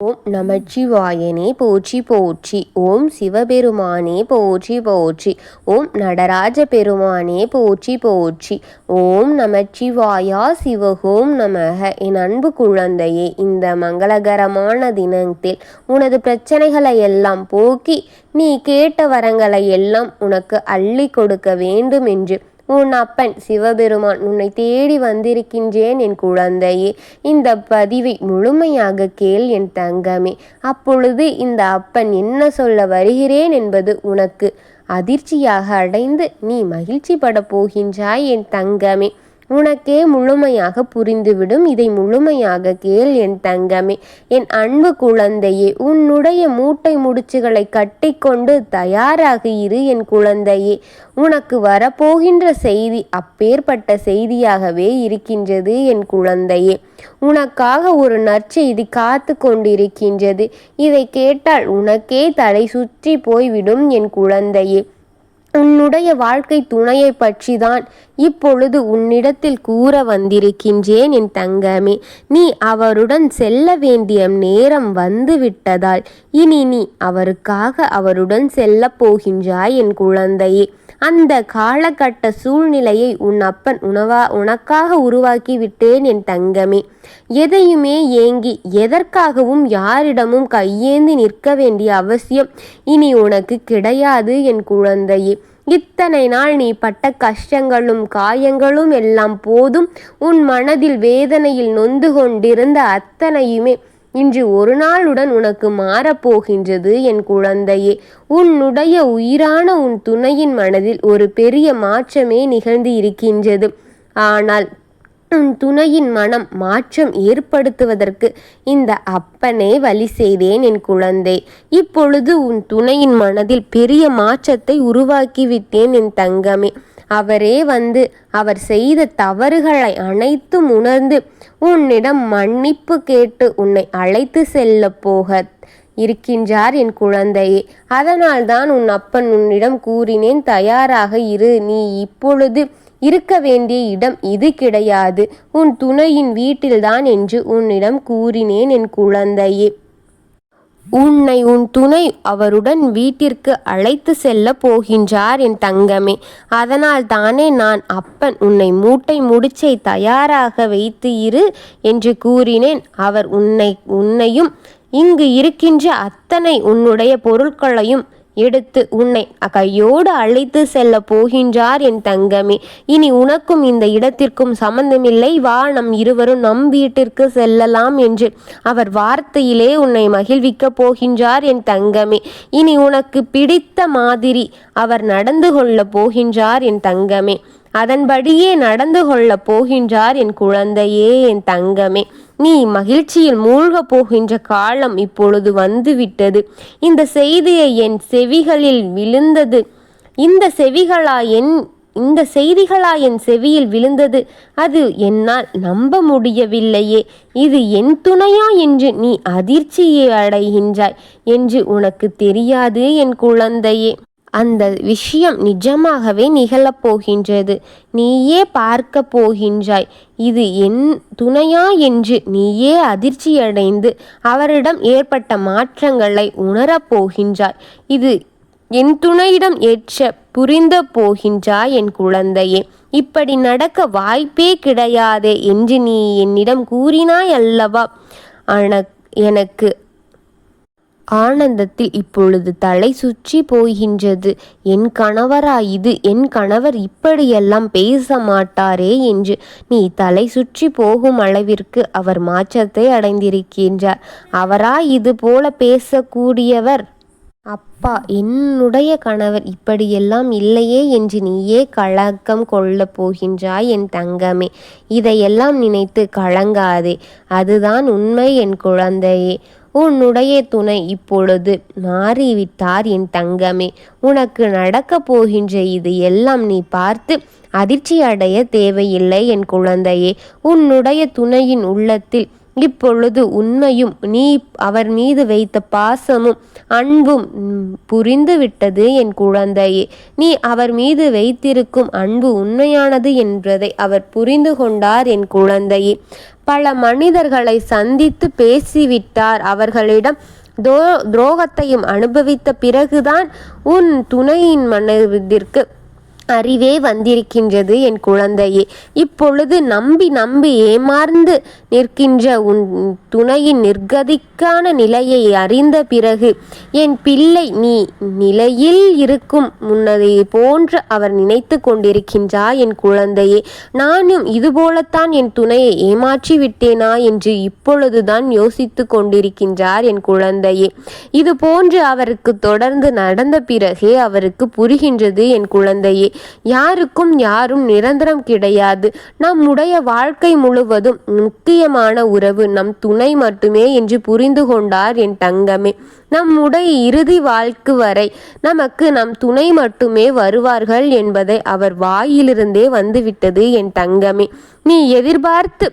ஓம் நமச்சிவாயனே போற்றி போற்றி. ஓம் சிவபெருமானே போற்றி போற்றி. ஓம் நடராஜ பெருமானே போற்றி போற்றி. ஓம் நமச்சிவாயா சிவகோம் நமக. என் அன்பு குழந்தையே இந்த மங்களகரமான தினத்தில் உனது பிரச்சனைகளை எல்லாம் போக்கி நீ கேட்ட வரங்களை எல்லாம் உனக்கு அள்ளி கொடுக்க வேண்டும் என்று உன் அப்பன் சிவபெருமான் உன்னை தேடி வந்திருக்கின்றேன் என் குழந்தையே. இந்த பதிவை முழுமையாக கேள் என் தங்கமே. அப்பொழுது இந்த அப்பன் என்ன சொல்ல வருகிறேன் என்பது உனக்கு அதிர்ச்சியாக அடைந்து நீ மகிழ்ச்சி பட போகின்றாய் என் தங்கமே. உனக்கே முழுமையாக புரிந்துவிடும். இதை முழுமையாக கேள் என் தங்கமே. என் அன்பு குழந்தையே உன்னுடைய மூட்டை முடிச்சுகளை கட்டிக்கொண்டு தயாராக இரு என் குழந்தையே. உனக்கு வரப்போகின்ற செய்தி அப்பேற்பட்ட செய்தியாகவே இருக்கின்றது என் குழந்தையே. உனக்காக ஒரு நற்செய்தி காத்து கொண்டிருக்கின்றது. இதை கேட்டால் உனக்கே தலை சுற்றி போய்விடும் என் குழந்தையே. உன்னுடைய வாழ்க்கை துணையை பற்றிதான் இப்பொழுது உன்னிடத்தில் கூற வந்திருக்கின்றேன் என் தங்கமே. நீ அவருடன் செல்ல வேண்டிய நேரம் வந்து விட்டதால் இனி நீ அவருக்காக அவருடன் செல்ல போகின்றாய் என் குழந்தையே. அந்த காலகட்ட சூழ்நிலையை உன் அப்பன் உணவா உனக்காக உருவாக்கி விட்டேன் என் தங்கமே. எதையுமே ஏங்கி எதற்காகவும் யாரிடமும் கையேந்தி நிற்க வேண்டிய அவசியம் இனி உனக்கு கிடையாது என் குழந்தையே. இத்தனை நாள் நீ பட்ட கஷ்டங்களும் காயங்களும் எல்லாம் போதும். உன் மனதில் வேதனையில் நொந்து கொண்டிருந்த அத்தனையுமே இன்று ஒரு நாளுடன் உனக்கு மாறப்போகின்றது என் குழந்தையே. உன்னுடைய உயிரான உன் துணையின் மனதில் ஒரு பெரிய மாற்றமே நிகழ்ந்து இருக்கின்றது. ஆனால் உன் துணையின் மனம் மாற்றம் ஏற்படுத்துவதற்கு இந்த அப்பனே வழி செய்தேன் என் குழந்தை. இப்பொழுது உன் துணையின் மனதில் பெரிய மாற்றத்தை உருவாக்கிவிட்டேன் என் தங்கமே. அவரே வந்து அவர் செய்த தவறுகளை அனைத்தும் உணர்ந்து உன்னிடம் மன்னிப்பு கேட்டு உன்னை அழைத்து செல்ல போக இருக்கின்றார் என் குழந்தையே. அதனால் தான் உன் அப்பன் உன்னிடம் கூறினேன் தயாராக இரு நீ இப்பொழுது இருக்க வேண்டிய இடம் இது கிடையாது. உன் துணையின் வீட்டில்தான் என்று உன்னிடம் கூறினேன் என் குழந்தையே. உன்னை உன் துணை அவருடன் வீட்டிற்கு அழைத்து செல்ல போகின்றார் என் தங்கமே. அதனால் தானே நான் அப்பன் உன்னை மூட்டை முடிச்சை தயாராக வைத்து இரு என்று கூறினேன். அவர் உன்னை உன்னையும் இங்கு இருக்கின்ற அத்தனை உன்னுடைய பொருட்களையும் எடுத்து உன்னை கையோடு அழைத்து செல்ல போகின்றார் என் தங்கமே. இனி உனக்கும் இந்த இடத்திற்கும் சம்பந்தமில்லை. வா நம் இருவரும் நம் வீட்டிற்கு செல்லலாம் என்று அவர் வார்த்தையிலே உன்னை மகிழ்விக்கப் போகின்றார் என் தங்கமே. இனி உனக்கு பிடித்த மாதிரி அவர் நடந்து கொள்ள போகின்றார் என் தங்கமே. அதன்படியே நடந்து கொள்ளப் போகின்றார் என் குழந்தையே என் தங்கமே. நீ மகிழ்ச்சியில் மூழ்கப் போகின்ற காலம் இப்பொழுது வந்துவிட்டது. இந்த செய்தியை என் செவிகளில் விழுந்தது. இந்த செவிகளா என் இந்த செய்திகளா என் செவியில் விழுந்தது. அது என்னால் நம்ப முடியவில்லையே. இது என் துணையா என்று நீ அதிர்ச்சியை அடைகின்றாய் என்று உனக்கு தெரியாது என் குழந்தையே. அந்த விஷயம் நிஜமாகவே நிகழப்போகின்றது நீயே பார்க்க போகின்றாய். இது என் துணையா என்று நீயே அதிர்ச்சியடைந்து அவரிடம் ஏற்பட்ட மாற்றங்களை உணரப் போகின்றாய். இது என் துணையிடம் ஏற்ற புரிந்த போகின்றாய் என் குழந்தையே. இப்படி நடக்க வாய்ப்பே கிடையாதே என்று நீ என்னிடம் கூறினாய் அல்லவா? எனக்கு ஆனந்தத்தில் இப்பொழுது தலை சுற்றி போகின்றது. என் கணவரா இது என் கணவர் இப்படியெல்லாம் பேச மாட்டாரே என்று. நீ தலை சுற்றி போகும் அளவிற்கு அவர் மாற்றத்தை அடைந்திருக்கின்றார். அவரா இது போல பேசக்கூடியவர். அப்பா என்னுடைய கணவர் இப்படியெல்லாம் இல்லையே என்று நீயே கலக்கம் கொள்ளப் போகின்றாய் என் தங்கமே. இதையெல்லாம் நினைத்து கலங்காதே. அதுதான் உண்மை என் குழந்தையே. உன்னுடைய துணை இப்பொழுது மாறிவிட்டார் என் தங்கமே. உனக்கு நடக்கப் போகின்ற இது எல்லாம் நீ பார்த்து அதிர்ச்சி அடைய தேவையில்லை என் குழந்தையே. உன்னுடைய துணையின் உள்ளத்தில் இப்பொழுது உண்மையும் நீ அவர் மீது வைத்த பாசமும் அன்பும் புரிந்துவிட்டது என் குழந்தையே. நீ அவர் மீது வைத்திருக்கும் அன்பு உண்மையானது என்பதை அவர் புரிந்து கொண்டார் என் குழந்தையே. பல மனிதர்களை சந்தித்து பேசிவிட்டார். அவர்களிடம் துரோகத்தையும் அனுபவித்த பிறகுதான் உன் துணையின் மனைவிற்கு அறிவே வந்திருக்கின்றது என் குழந்தையே. இப்பொழுது நம்பி நம்பி ஏமாந்து நிற்கின்ற உன் துணையின் நிர்கதிக்கான நிலையை அறிந்த பிறகு என் பிள்ளை நீ நிலையில் இருக்கும் முன்னதை போன்று அவர் நினைத்து கொண்டிருக்கின்றா என் குழந்தையே. நானும் இதுபோலத்தான் என் துணையை ஏமாற்றி விட்டேனா என்று இப்பொழுதுதான் யோசித்து கொண்டிருக்கின்றார் என் குழந்தையே. இது போன்று அவருக்கு தொடர்ந்து நடந்த பிறகே அவருக்கு புரிகின்றது என் குழந்தையே. யாருக்கும் யாரும் நிரந்தரம் கிடையாது. நம்முடைய வாழ்க்கை முழுவதும் முக்கியமான உறவு நம் துணை மட்டுமே என்று புரிந்து கொண்டார் என் தங்கமே. நம்முடைய இறுதி வாழ்க்கை வரை நமக்கு நம் துணை மட்டுமே வருவார்கள் என்பதை அவர் வாயிலிருந்தே வந்துவிட்டது என் தங்கமே. நீ எதிர்பார்த்து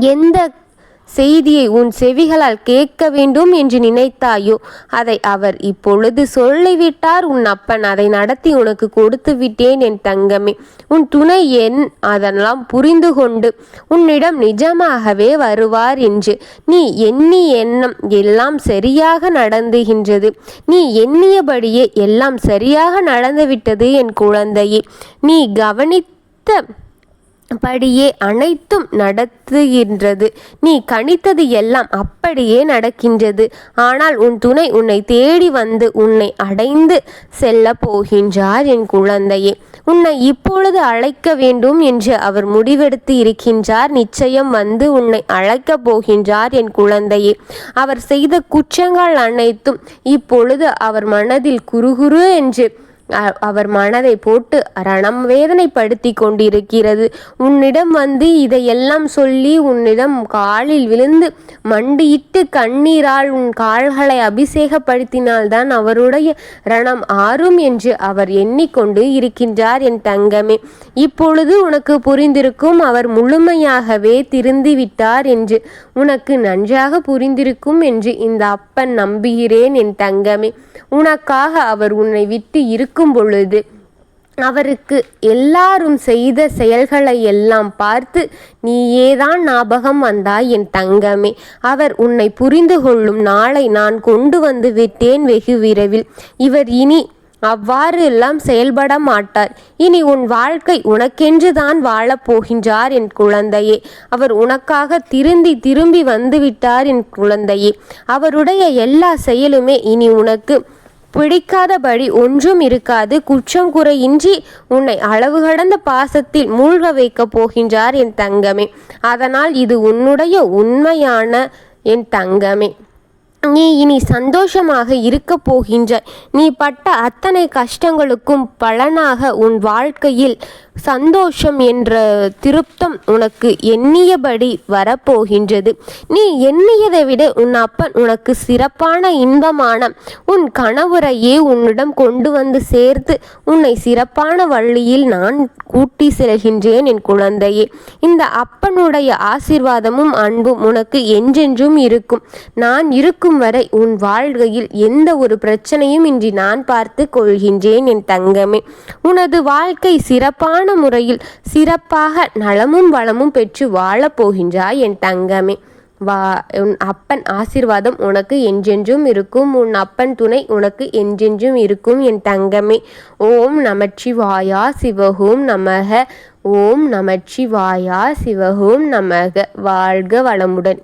எந்த செய்தியை உன் செவிகளால் கேட்க வேண்டும் என்று நினைத்தாயோ? அதை அவர் இப்பொழுது சொல்லிவிட்டார். உன் அப்பன் அதை நடத்தி உனக்கு கொடுத்து விட்டேன் என் தங்கமே. உன் துணை என் அதெல்லாம் புரிந்து கொண்டு உன்னிடம் நிஜமாகவே வருவார் என்று. நீ எண்ணி எண்ணம் எல்லாம் சரியாக நடந்துகின்றது. நீ எண்ணியபடியே எல்லாம் சரியாக நடந்துவிட்டது என் குழந்தையே. நீ கவனித்த படியே அனைத்தும் நடத்துகின்றது. நீ கணித்தது எல்லாம் அப்படியே நடக்கின்றது. ஆனால் உன் துணை உன்னை தேடி வந்து உன்னை அடைந்து செல்ல போகின்றார் என் குழந்தையே. உன்னை இப்பொழுது அழைக்க வேண்டும் என்று அவர் முடிவெடுத்து இருக்கின்றார். நிச்சயம் வந்து உன்னை அழைக்கப் போகின்றார் என் குழந்தையே. அவர் செய்த குற்றங்கள் அனைத்தும் இப்பொழுது அவர் மனதில் குறுகுறு என்று அவர் மனதை போட்டு ரணம் வேதனைப்படுத்தி கொண்டிருக்கிறது. உன்னிடம் வந்து இதையெல்லாம் சொல்லி உன்னிடம் காலில் விழுந்து மண்டியிட்டு கண்ணீரால் உன் கால்களை அபிஷேகப்படுத்தினால்தான் அவருடைய ரணம் ஆறும் என்று அவர் எண்ணிக்கொண்டு இருக்கின்றார் என் தங்கமே. இப்பொழுது உனக்கு புரிந்திருக்கும் அவர் முழுமையாகவே திருந்திவிட்டார் என்று உனக்கு நன்றாக புரிந்திருக்கும் என்று இந்த அப்பன் நம்புகிறேன் என் தங்கமே. உனக்காக அவர் உன்னை விட்டு இருக்கும் பொழுது அவருக்கு எல்லாரும் செய்த செயல்களை எல்லாம் பார்த்து நீயேதான் ஞாபகம் வந்தாய் என் தங்கமே. அவர் உன்னை புரிந்து கொள்ளும் நாளை நான் கொண்டு வந்து விட்டேன் வெகு விரைவில். இவர் இனி அவ்வாறு எல்லாம் செயல்பட மாட்டார். இனி உன் வாழ்க்கை உனக்கென்று தான் வாழப் போகின்றார் என் குழந்தையே. அவர் உனக்காக திருந்தி திரும்பி வந்துவிட்டார் என் குழந்தையே. அவருடைய எல்லா செயலுமே இனி உனக்கு பிடிக்காதபடி ஒன்றும் இருக்காது. குற்றம் குறையின்றி உன்னை அளவு கடந்த பாசத்தில் மூழ்க வைக்கப் போகின்றார் என் தங்கமே. அதனால் இது உன்னுடைய உண்மையான என் தங்கமே. நீ இனி சந்தோஷமாக இருக்கப் போகின்ற. நீ பட்ட அத்தனை கஷ்டங்களுக்கும் பலனாக உன் வாழ்க்கையில் சந்தோஷம் என்ற திருப்தம் உனக்கு எண்ணியபடி வரப்போகின்றது. நீ எண்ணியதை விட உன் அப்பன் உனக்கு சிறப்பான இன்பமான உன் கணவரையே உன்னிடம் கொண்டு வந்து சேர்த்து உன்னை சிறப்பான வழியில் நான் கூட்டி செல்கின்றேன் என் குழந்தையே. இந்த அப்பனுடைய ஆசிர்வாதமும் அன்பும் உனக்கு என்றென்றும் இருக்கும். நான் இருக்கும் வரை உன் வாழ்க்கையில் எந்த ஒரு பிரச்சனையும் இன்றி நான் பார்த்து கொள்கின்றேன் என் தங்கமே. உனது வாழ்க்கை சிறப்பான சிறப்பான முறையில் சிறப்பாக நலமும் வளமும் பெற்று வாழப் போகின்றாய் என் தங்கமே. வா உன் அப்பன் ஆசிர்வாதம் உனக்கு என்றென்றும் இருக்கும். உன் அப்பன் துணை உனக்கு என்றென்றும் இருக்கும் என் தங்கமே. ஓம் நமச்சிவாயா சிவஹோம் நமக. ஓம் நமச்சிவாயா சிவஹோம் நமக. வாழ்க வளமுடன்.